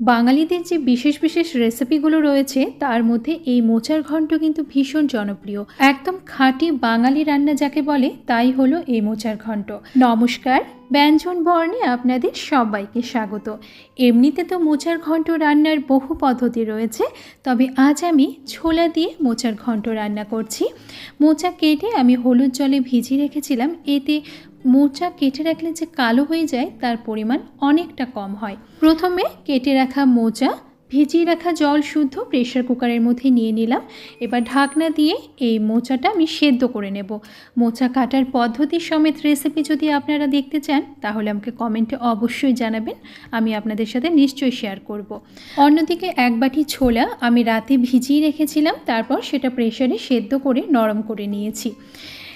বাঙালিদের যে বিশেষ বিশেষ রেসিপিগুলো রয়েছে, তার মধ্যে এই মোচার ঘন্ট কিন্তু ভীষণ জনপ্রিয়। একদম খাঁটি বাঙালি রান্না যাকে বলে, তাই হলো এই মোচার ঘন্ট। নমস্কার, ব্যঞ্জন বর্ণে আপনাদের সবাইকে স্বাগত। এমনিতে তো মোচার ঘন্ট রান্নার বহু পদ্ধতি রয়েছে, তবে আজ আমি ছোলা দিয়ে মোচার ঘন্ট রান্না করছি। মোচা কেটে আমি হলুদ জলে ভিজিয়ে রেখেছিলাম, এতে মোচা কেটে রাখলে যে কালো হয়ে যায়, তার পরিমাণ অনেকটা কম হয়। প্রথমে কেটে রাখা মোচা ভিজিয়ে রাখা জল শুদ্ধ প্রেশার কুকারের মধ্যে নিয়ে নিলাম। এবার ঢাকনা দিয়ে এই মোচাটা আমি সেদ্ধ করে নেব। মোচা কাটার পদ্ধতি সমেত রেসিপি যদি আপনারা দেখতে চান, তাহলে আমাকে কমেন্টে অবশ্যই জানাবেন। আমি আপনাদের সাথে নিশ্চয়ই শেয়ার করব। অন্যদিকে এক বাটি ছোলা আমি রাতে ভিজিয়ে রেখেছিলাম, তারপর সেটা প্রেশারে সেদ্ধ করে নরম করে নিয়েছি।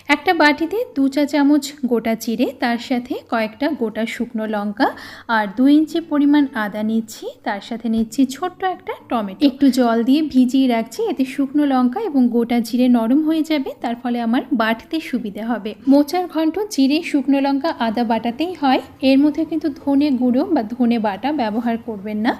একটা বাটিতে দু চা চামচ গোটা চিড়ে তার সাথে কয়েকটা গোটা শুকনো লঙ্কা আর দু ইঞ্চি পরিমাণ আদা নিচ্ছি, তার সাথে নিচ্ছি ছোট্ট একটা টমেটো। একটু জল দিয়ে ভিজিয়ে রাখছি, এতে শুকনো লঙ্কা এবং গোটা জিরে নরম হয়ে যাবে, তার ফলে আমার বাটতে সুবিধে হবে। মোচার ঘন্ট জিরে, শুকনো লঙ্কা, আদা বাটাতেই হয়। এর মধ্যে কিন্তু ধনে গুঁড়ো বা ধনে বাটা ব্যবহার করবেন না।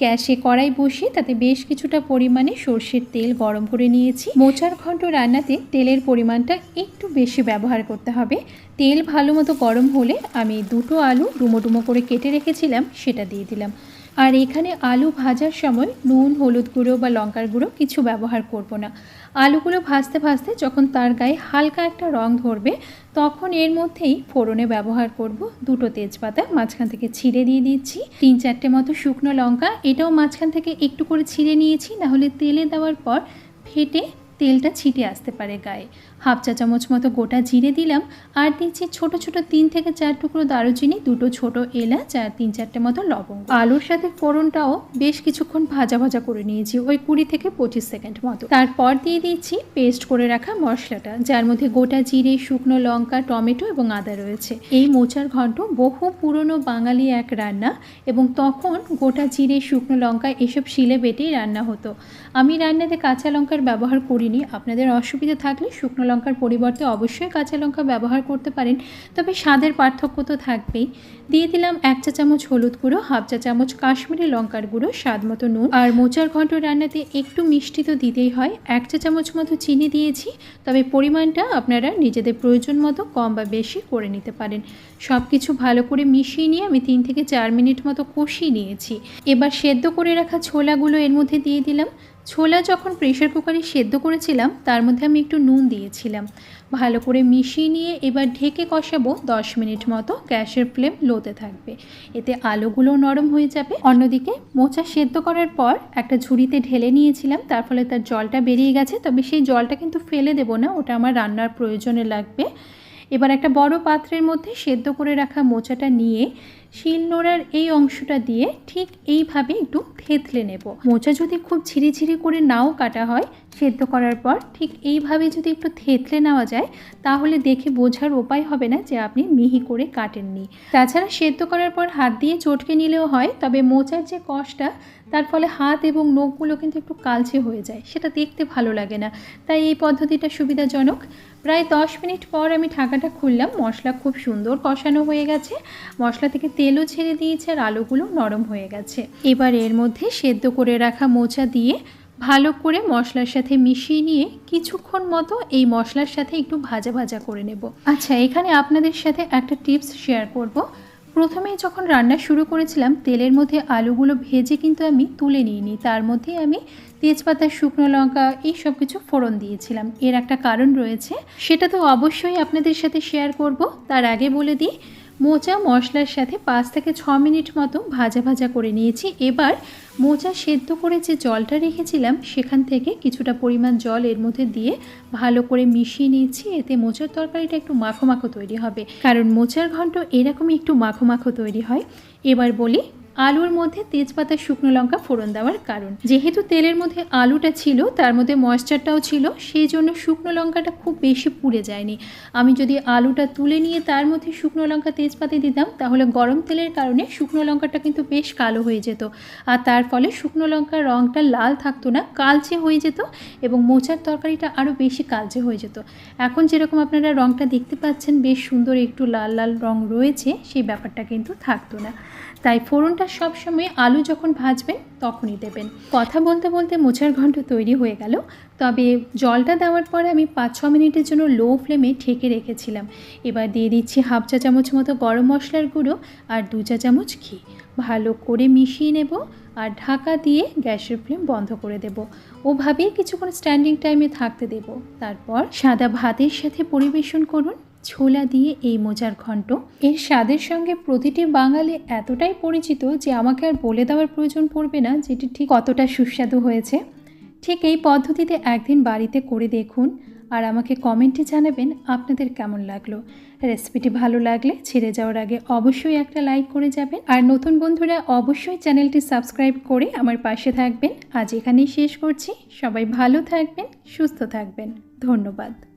গ্যাসে কড়াই বসিয়ে তাতে বেশ কিছুটা পরিমাণে সর্ষের তেল গরম করে নিয়েছি। মোচার ঘন্ট রান্নাতে তেলের পরিমাণটা একটু বেশি ব্যবহার করতে হবে। তেল ভালো মতো গরম হলে আমি দুটো আলু ডুমো ডুমো করে কেটে রেখেছিলাম, সেটা দিয়ে দিলাম। আর এখানে আলু ভাজার সময় নুন, হলুদ গুঁড়ো বা লঙ্কার গুঁড়ো কিছু ব্যবহার করব না। আলুগুলো ভাজতে ভাজতে যখন তার গায়ে হালকা একটা রং ধরবে, তখন এর মধ্যেই ফোড়নে ব্যবহার করব দুটো তেজপাতা, মাঝখান থেকে ছিঁড়ে দিয়ে দিচ্ছি। তিন চারটে মতো শুকনো লঙ্কা, এটাও মাঝখান থেকে একটু করে ছিঁড়ে নিয়েছি, নাহলে তেলে দেওয়ার পর ফেটে তেলটা ছিটে আসতে পারে গায়ে। হাফ চা চামচ মতো গোটা জিরে দিলাম, আর দিচ্ছি ছোট ছোট তিন থেকে চার টুকরো দারুচিনি, দুটো ছোট এলাচ, আর তিন চারটে মতো লবঙ্গ। আলুর সাথে ফোড়নটাও বেশ কিছুক্ষণ ভাজা ভাজা করে নিয়েছি, ওই কুড়ি থেকে পঁচিশ সেকেন্ড মতো। তারপর দিয়ে দিচ্ছি পেস্ট করে রাখা মশলাটা, যার মধ্যে গোটা জিরে, শুকনো লঙ্কা, টমেটো এবং আদা রয়েছে। এই মোচার ঘন্ট বহু পুরনো বাঙালি এক রান্না, এবং তখন গোটা জিরে, শুকনো লঙ্কা এসব শিলে বেটেই রান্না হতো। আমি রান্নাতে কাঁচা লঙ্কার ব্যবহার করিনি আপনাদের অসুবিধা থাকলে শুকনো লঙ্কার পরিবর্তে অবশ্যই কাঁচা লঙ্কা ব্যবহার করতে পারেন। তবে স্বাদের পার্থক্য তো থাকবেই। দিয়ে দিলাম এক চা চামচ হলুদ গুঁড়ো, হাফ চা চামচ কাশ্মীরি লঙ্কার গুঁড়ো, স্বাদ মতো নুন। আর মোচার ঘন্ট রান্নাতে একটু মিষ্টি তো দিতেই হয়। এক চা চামচ মতো চিনি দিয়েছি, তবে পরিমাণটা আপনারা নিজেদের প্রয়োজন মতো কম বা বেশি করে নিতে পারেন। সব কিছু ভালো করে মিশিয়ে নিয়ে আমি তিন থেকে চার মিনিট মতো কষিয়ে নিয়েছি। এবার সেদ্ধ করে রাখা ছোলাগুলো এর মধ্যে দিয়ে দিলাম। ছোলা যখন প্রেশার কুকারে সেদ্ধ করেছিলাম, তার মধ্যে আমি একটু নুন দিয়েছিলাম। ভালো করে মিশিয়ে নিয়ে এবার ঢেকে কষাবো দশ মিনিট মতো, গ্যাসের ফ্লেম লোতে থাকবে। এতে আলুগুলো নরম হয়ে যাবে। অন্যদিকে মোচা সেদ্ধ করার পর একটা ঝুড়িতে ঢেলে নিয়েছিলাম, তার ফলে তার জলটা বেরিয়ে গেছে। তবে সেই জলটা কিন্তু ফেলে দেবো না, ওটা আমার রান্নার প্রয়োজনে লাগবে। এবার একটা বড় পাত্রের মধ্যে সেদ্ধ করে রাখা মোচাটা নিয়ে শিল নোড়ার এই অংশটা দিয়ে ঠিক এইভাবে একটু থেতলে নেব। মোচা যদি খুব ঝিরি ঝিরি করে নাও কাটা হয় সেদ্ধ করার পর ঠিক এইভাবে যদি একটু থেতলে নেওয়া যায়, তাহলে দেখে বোঝার উপায় হবে না যে আপনি মিহি করে কাটেননি। তাছাড়া সেদ্ধ করার পর হাত দিয়ে চটকে নিলেও হয়, তবে মোচার যে কষটা, তার ফলে হাত এবং নখগুলো কিন্তু একটু কালচে হয়ে যায়, সেটা দেখতে ভালো লাগে না। তাই এই পদ্ধতিটা সুবিধাজনক। প্রায় দশ মিনিট পর আমি ঢাকাটা খুললাম, মশলা খুব সুন্দর কষানো হয়ে গেছে। মশলা থেকে তেলও ছেড়ে দিয়েছে আর আলুগুলো নরম হয়ে গেছে। এবার এর মধ্যে সেদ্ধ করে রাখা মোচা দিয়ে ভালো করে মশলার সাথে মিশিয়ে নিয়ে কিছুক্ষণ মতো এই মশলার সাথে একটু ভাজা ভাজা করে নেব। আচ্ছা এখানে আপনাদের সাথে একটা টিপস শেয়ার করব। প্রথমেই যখন রান্না শুরু করেছিলাম, তেলের মধ্যে আলুগুলো ভেজে কিন্তু আমি তুলে নিইনি। তার মধ্যে আমি তেজপাতা, শুকনো লঙ্কা, এই সব কিছু ফোড়ন দিয়েছিলাম। এর একটা কারণ রয়েছে, সেটা তো অবশ্যই আপনাদের সাথে শেয়ার করব। তার আগে বলে দিই মোচা মশলার সাথে পাঁচ থেকে ছ মিনিট মতো ভাজা ভাজা করে নিয়েছি। এবার মোচা সেদ্ধ করে যে জলটা রেখেছিলাম, সেখান থেকে কিছুটা পরিমাণ জল এর মধ্যে দিয়ে ভালো করে মিশিয়ে নিয়েছি। এতে মোচার তরকারিটা একটু মাখো মাখো তৈরি হবে। কারণ মোচার ঘন্ট এরকমই একটু মাখো মাখো তৈরি হয়। এবার বলি আলুর মধ্যে তেজপাতা, শুকনো লঙ্কা ফোড়ন দেওয়ার কারণ। যেহেতু তেলের মধ্যে আলুটা ছিল, তার মধ্যে ময়েশ্চারটাও ছিল, সেই জন্য শুকনো লঙ্কাটা খুব বেশি পুড়ে যায়নি। আমি যদি আলুটা তুলে নিয়ে তার মধ্যে শুকনো লঙ্কা, তেজপাতা দিতাম, তাহলে গরম তেলের কারণে শুকনো লঙ্কাটা কিন্তু বেশ কালো হয়ে যেত। আর তার ফলে শুকনো লঙ্কার রঙটা লাল থাকতো না, কালচে হয়ে যেত এবং মোচার তরকারিটা আরও বেশি কালচে হয়ে যেত। এখন যেরকম আপনারা রঙটা দেখতে পাচ্ছেন, বেশ সুন্দর একটু লাল লাল রং রয়েছে, সেই ব্যাপারটা কিন্তু থাকতো না। তাই ফোড়নটা সবসময় আলু যখন ভাজবেন, তখনই দেবেন। কথা বলতে বলতে মোচার ঘন্ট তৈরি হয়ে গেল। তবে জলটা দেওয়ার পরে আমি পাঁচ ছ মিনিটের জন্য লো ফ্লেমে ঠেকে রেখেছিলাম। এবার দিয়ে দিচ্ছি হাফ চা চামচ মতো গরম মশলার গুঁড়ো আর দু চা চামচ ঘি। ভালো করে মিশিয়ে নেব আর ঢাকা দিয়ে গ্যাসের ফ্লেম বন্ধ করে দেব। ওভাবেই কিছুক্ষণ স্ট্যান্ডিং টাইমে থাকতে দেব। তারপর সাদা ভাতের সাথে পরিবেশন করুন। ছোলা দিয়ে এই মোজার ঘন্ট। এর স্বাদের সঙ্গে প্রতিটি বাঙালি এতটাই পরিচিত যে আমাকে আর বলে দেওয়ার প্রয়োজন পড়বে না, যেটি ঠিক কতটা সুস্বাদু হয়েছে। ঠিক এই পদ্ধতিতে একদিন বাড়িতে করে দেখুন আর আমাকে কমেন্টে জানাবেন আপনাদের কেমন লাগল। রেসিপিটি ভালো লাগলে ছেড়ে যাওয়ার আগে অবশ্যই একটা লাইক করে যাবেন। আর নতুন বন্ধুরা অবশ্যই চ্যানেলটি সাবস্ক্রাইব করে আমার পাশে থাকবেন। আজ এখানেই শেষ করছি। সবাই ভালো থাকবেন, সুস্থ থাকবেন। ধন্যবাদ।